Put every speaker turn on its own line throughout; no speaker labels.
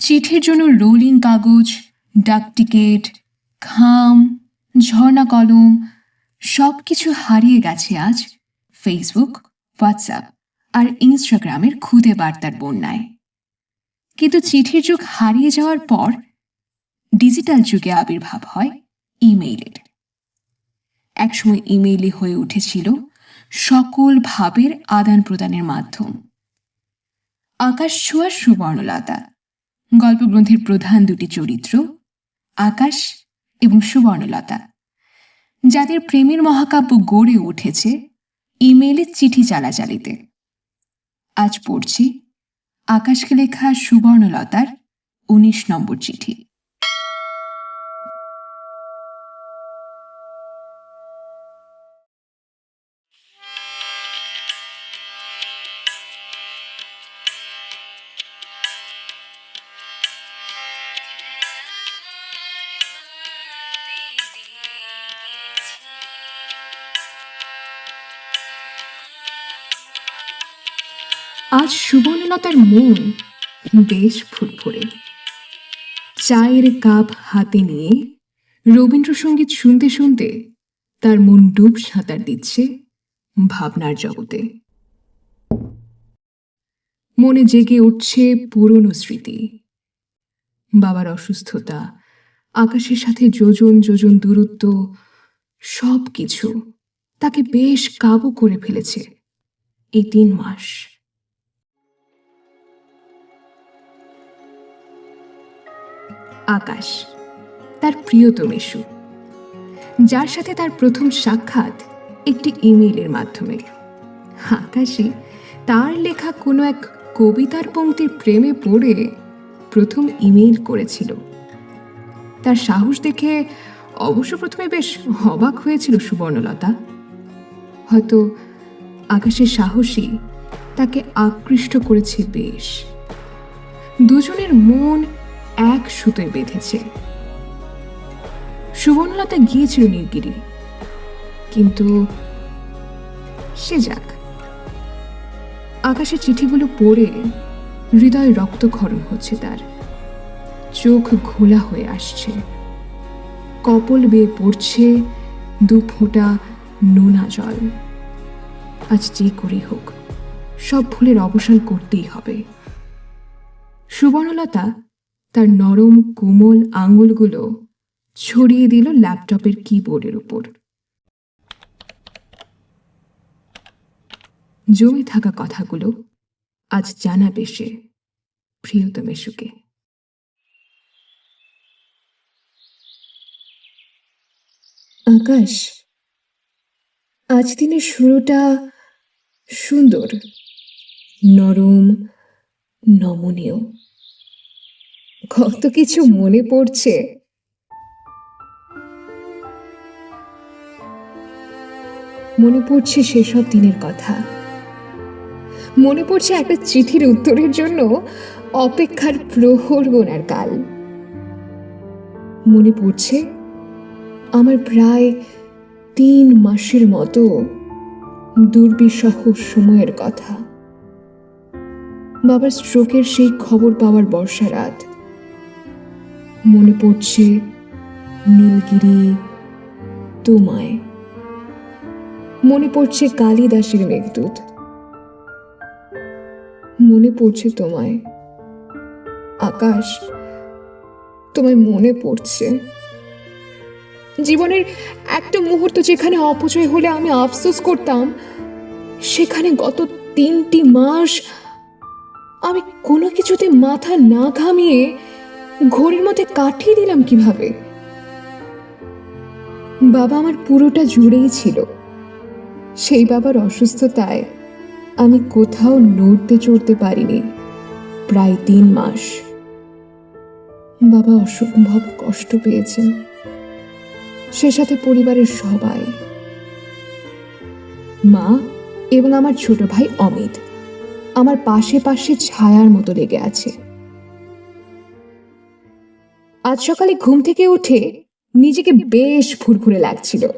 চিঠির জন্য রোলিং কাগজ, ডাক টিকিট, খাম, ঝর্ণা কলম সব কিছু হারিয়ে গেছে আজ ফেসবুক হোয়াটসঅ্যাপ আর ইনস্টাগ্রামের খুদে বার্তার বন্যায়। কিন্তু চিঠির যুগ হারিয়ে যাওয়ার পর ডিজিটাল যুগে আবির্ভাব হয় ইমেইলের। একসময় ইমেইলই হয়ে উঠেছিল সকল ভাবের আদান প্রদানের মাধ্যম। আকাশ ছোঁয়ার সুবর্ণলতা গল্পগ্রন্থের প্রধান দুটি চরিত্র, আকাশ এবং সুবর্ণলতা। যাদের প্রেমের মহাকাব্য গড়ে উঠেছে ইমেলে চিঠি চালাচালিতে। আজ পড়ছি আকাশকে লেখা সুবর্ণলতার উনিশ নম্বর চিঠি। আজ সুবর্ণলতার মন বেশ ফুরফুরে। চায়ের কাপ হাতে নিয়ে রবীন্দ্রসঙ্গীত শুনতে শুনতে তার মন ডুব সাঁতার দিচ্ছে ভাবনার জগতে। মনে জেগে উঠছে পুরনো স্মৃতি। বাবার অসুস্থতা, আকাশের সাথে যোজন যোজন দূরত্ব সব কিছু তাকে বেশ কাবু করে ফেলেছে। এই তিন মাস আকাশ, তার প্রিয়তমেশু যার সাথে তার প্রথম সাক্ষাৎ একটি ইমেইলের মাধ্যমে। আকাশে তার লেখা কোনো এক কবিতার পংক্তির প্রেমে পড়ে প্রথম ইমেইল করেছিল। তার সাহস দেখে অবশ্য প্রথমে বেশ অবাক হয়েছিল সুবর্ণলতা। হয়তো আকাশের সাহসী তাকে আকৃষ্ট করেছে বেশ। দুজনের মন এক সুতোয় বেঁধেছে। সুবর্ণলতা গিয়েছিল নীলগিরি কিন্তু সে যাক। আকাশে চিঠিগুলো পড়ে হৃদয় রক্তক্ষরণ হচ্ছে তার। চোখ ঘোলা হয়ে আসছে। কপল বেয়ে পড়ছে দু ফোঁটা নোনা জল। আজ যে করেই হোক, সব ভুলের অবসান করতেই হবে। সুবর্ণলতা তার নরম, কোমল আঙুলগুলো ছড়িয়ে দিল ল্যাপটপের কিবোর্ডের উপর। জমে থাকা কথাগুলো আজ জানাবে সে প্রিয়তমেশুকে আকাশ, আজ দিনের শুরুটা সুন্দর, নরম, নমনীয়। কত কিছু মনে পড়ছে। মনে পড়ছে সেসব দিনের কথা। মনে পড়ছে একটা চিঠির উত্তরের জন্য অপেক্ষার প্রহর গোনার কাল। মনে পড়ছে আমার প্রায় তিন মাসের মতো দুর্বিষহ সময়ের কথা। বাবার স্ট্রোকের সেই খবর পাওয়ার বর্ষা রাত মনে পড়ছে নীলগিরি তোমায়। মনে পড়ছে কালিদাসের মেঘদূত। মনে পড়ছে তোমায়। আকাশ, তোমায় মনে পড়ছে। জীবনের একটা মুহূর্ত যেখানে অপচয় হলে আমি আফসোস করতাম, সেখানে গত তিনটি মাস আমি কোনো কিছুতে মাথা না ঘামিয়ে ঘড়ির মধ্যে কাটিয়ে দিলাম কীভাবে? বাবা আমার পুরোটা জুড়েই ছিল। সেই বাবার অসুস্থতায় আমি কোথাও নড়তে চড়তে পারিনি। প্রায় তিন মাস। বাবা অসম্ভব কষ্ট পেয়েছেন। সে সাথে পরিবারের সবাই। মা এবং আমার ছোট ভাই অমিত। আমার পাশে পাশে ছায়ার মতো লেগে আছে। আজ সকালে ঘুম থেকে উঠে নিজেকে বেশ ফুরফুরে লাগছিল।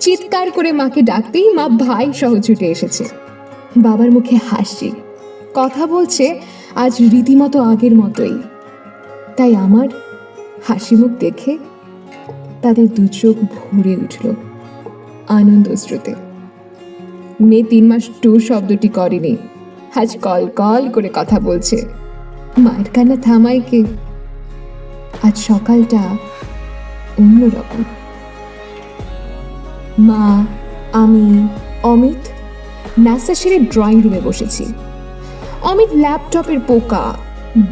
চিৎকার করে মাকে ডাকতেই মা ভাই সহ ছুটে এসেছে। বাবার মুখে হাসি। কথা বলছে আজ রীতিমতো আগের মতোই। তাই আমার হাসি মুখ দেখে তাদের দু চোখ ভরে উঠল আনন্দ স্রোতে। মেয়ে তিন মাস টু শব্দটি করেনি। আজ কল কল করে কথা বলছে। মায়ের কান্না থামায় কে? আজ সকালটা অন্যরকম। মা, আমি, অমিত নাস্তা সেরে ড্রয়িং রুমে বসেছি। অমিত ল্যাপটপের পোকা,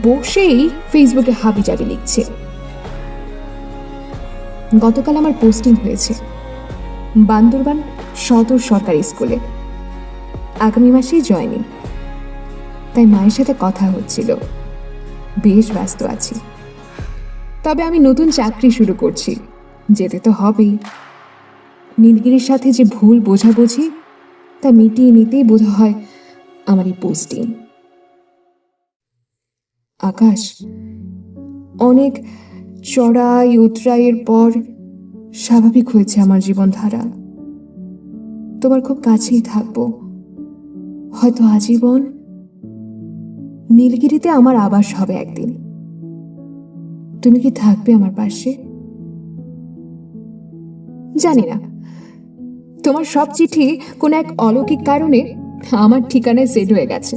বসেই ফেসবুকে হাবি জাবি লিখছে। গতকাল আমার পোস্টিং হয়েছে। বান্দরবান সদর সরকারি স্কুলে। আগামী মাসেই জয়নিং তাই মায়ের সাথে কথা হচ্ছিল। বেশ ব্যস্ত আছি। তবে আমি নতুন চাকরি শুরু করছি। যেতে তো হবেই। নীলগিরির সাথে যে ভুল বোঝাবুঝি, তা মিটিয়ে নিতেই বোধ হয় আমার এই পোস্টিং। আকাশ, অনেক চড়াই উতরাইয়ের পর স্বাভাবিক হয়েছে আমার জীবনধারা। তোমার খুব কাছেই থাকব। হয়তো আজীবন নীলগিরিতে আমার আবাস হবে একদিন। তুমি কি থাকবে আমার পাশে? জানি না। তোমার সব চিঠি কোনো এক অলৌকিক কারণে আমার ঠিকানায় সেট হয়ে গেছে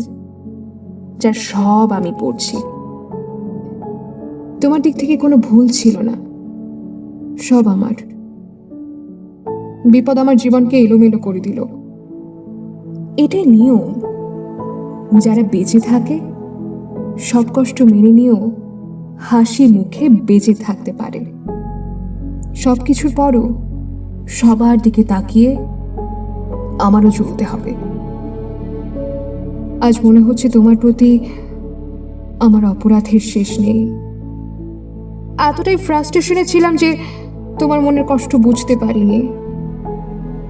যা সব আমি পড়ছি। তোমার দিক থেকে কোনো ভুল ছিল না। সব আমার। বিপদ আমার জীবনকে এলোমেলো করে দিল। এটাই নিয়ম। যারা বেঁচে থাকে সব কষ্ট মেনে নিয়েও হাসি মুখে বেঁচে থাকতে পারে। সব কিছুর পরও সবার দিকে তাকিয়ে আমারও চলতে হবে। আজ মনে হচ্ছে তোমার প্রতি আমার অপরাধের শেষ নেই। এতটাই ফ্রাস্ট্রেশনে ছিলাম যে তোমার মনের কষ্ট বুঝতে পারিনি।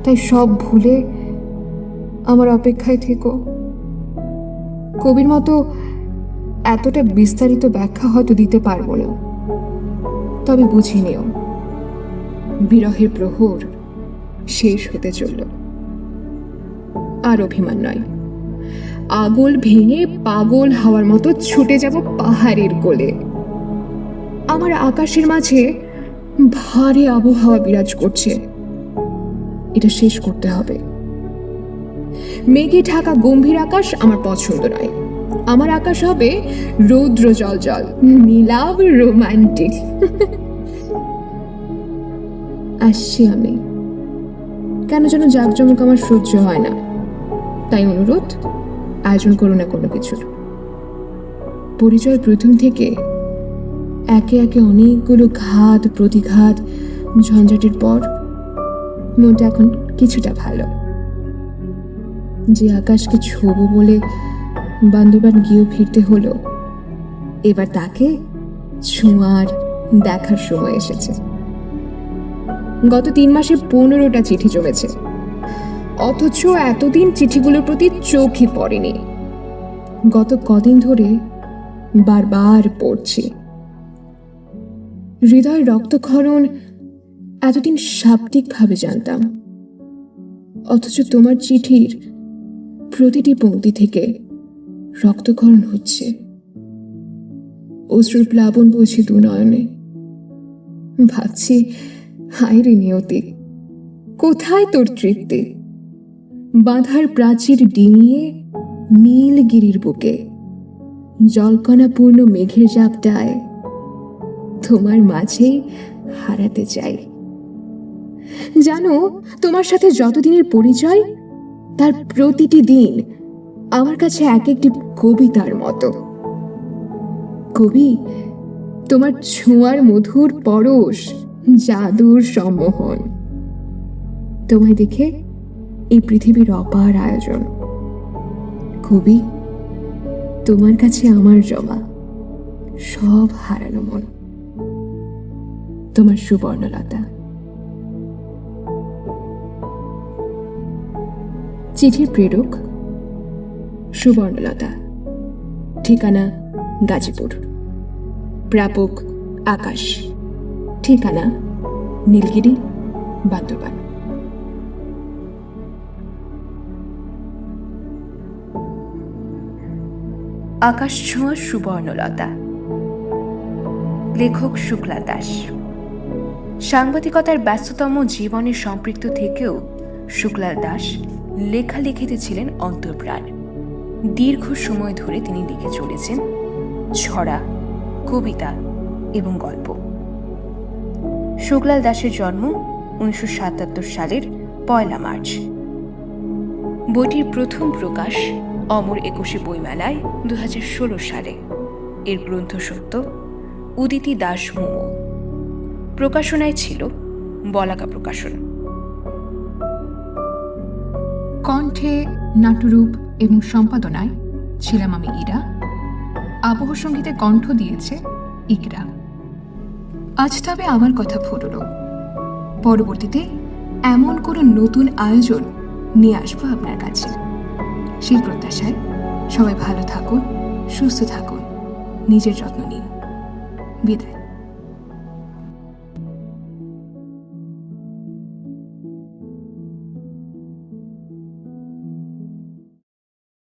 তাই সব ভুলে আমার অপেক্ষায় থেকো। কবির মতো এতটা বিস্তারিত ব্যাখ্যা হয়তো দিতে পারব না। তবে বুঝি নিও, বিরহের প্রহর শেষ হতে চলল। আর অভিমান নয়, আগল ভেঙে পাগল হওয়ার মতো ছুটে যাব পাহাড়ের কোলে। আমার আকাশের মাঝে ভারী আবহাওয়া বিরাজ করছে। এটা শেষ করতে হবে। মেঘে ঢাকা গম্ভীর আকাশ আমার পছন্দ নয়। আমার আকাশ হবে রৌদ্র জল জল, নীলাভ রোমান্টিক। আসছি আমি। কেন যেন জাঁকজমক আমার সহ্য হয় না। তাই অনুরোধ, আয়োজন করো না কোনো কিছুর। পরিচয় প্রথম থেকে একে একে অনেকগুলো ঘাত, প্রতিঘাত, ঝঞ্ঝাটের পর মনটা এখন কিছুটা ভালো। যে আকাশকে ছোবো বলে বান্দরবান গিয়েও ফিরতে হলো। এবার তাকে ছোঁয়ার দেখার সময় এসেছে। গত তিন মাসে পনেরোটা চিঠি জমেছে। অথচ এতদিন চিঠিগুলোর প্রতি চোখই পড়েনি। গত কদিন ধরে বারবার পড়ছি। হৃদয় রক্তক্ষরণ এতদিন শাব্দিকভাবে জানতাম। অথচ তোমার চিঠির প্রতিটি পংক্তি থেকে রক্তক্ষরণ হচ্ছে। অশ্রুর প্লাবন বলছি দু নয়নে ভাবছি, হায় রে নিয়তি, কোথায় তোর তৃপ্তি? বাঁধার প্রাচীর ডিঙিয়ে নীলগিরির বুকে, জলকণাপূর্ণ মেঘের জাপটায় তোমার মাঝেই হারাতে চাই। জানো, তোমার সাথে যতদিনের পরিচয়, তার প্রতিটি দিন আমার কাছে এক একটি কবিতার মতো। কবি, তোমার ছোঁয়ার মধুর পরশ জাদুর সম্মোহন। তোমায় দেখে এই পৃথিবীর অপার আয়োজন। কবি, তোমার কাছে আমার জমা সব হারানো মন। তোমার সুবর্ণলতা। চিঠির প্রেরক সুবর্ণলতা। ঠিকানা গাজীপুর। প্রাপক আকাশ। ঠিকানা নীলগিরি, বান্দরবান।
আকাশ ছোঁয়া সুবর্ণলতা। লেখক শুক্লা দাস। সাংবাদিকতার ব্যস্ততম জীবনে সম্পৃক্ত থেকেও শুক্লা দাস লেখালেখিতে ছিলেন অন্তর্প্রাণ। দীর্ঘ সময় ধরে তিনি লিখে চলেছেন ছড়া, কবিতা এবং গল্প। শুক্লাল দাসের জন্ম উনিশশো সাতাত্তর সালের পয়লা মার্চ। বইটির প্রথম প্রকাশ অমর একুশে বইমেলায় দু হাজার ষোলো সালে। এর গ্রন্থসত্য উদিতি দাস মোমো প্রকাশনায় ছিল বলাকা প্রকাশন।
কণ্ঠে নাট্যরূপ এবং সম্পাদনায় ছিলাম আমি ইরা। আবহ সঙ্গীতে কণ্ঠ দিয়েছে ইকরা। আজ তবে আমার কথা ফুরল। পরবর্তীতে এমন কোনো নতুন আয়োজন নিয়ে আসব আপনার কাছে। সেই প্রত্যাশায় সবাই ভালো থাকুন, সুস্থ থাকুন। নিজের যত্ন নিন। বিদায়।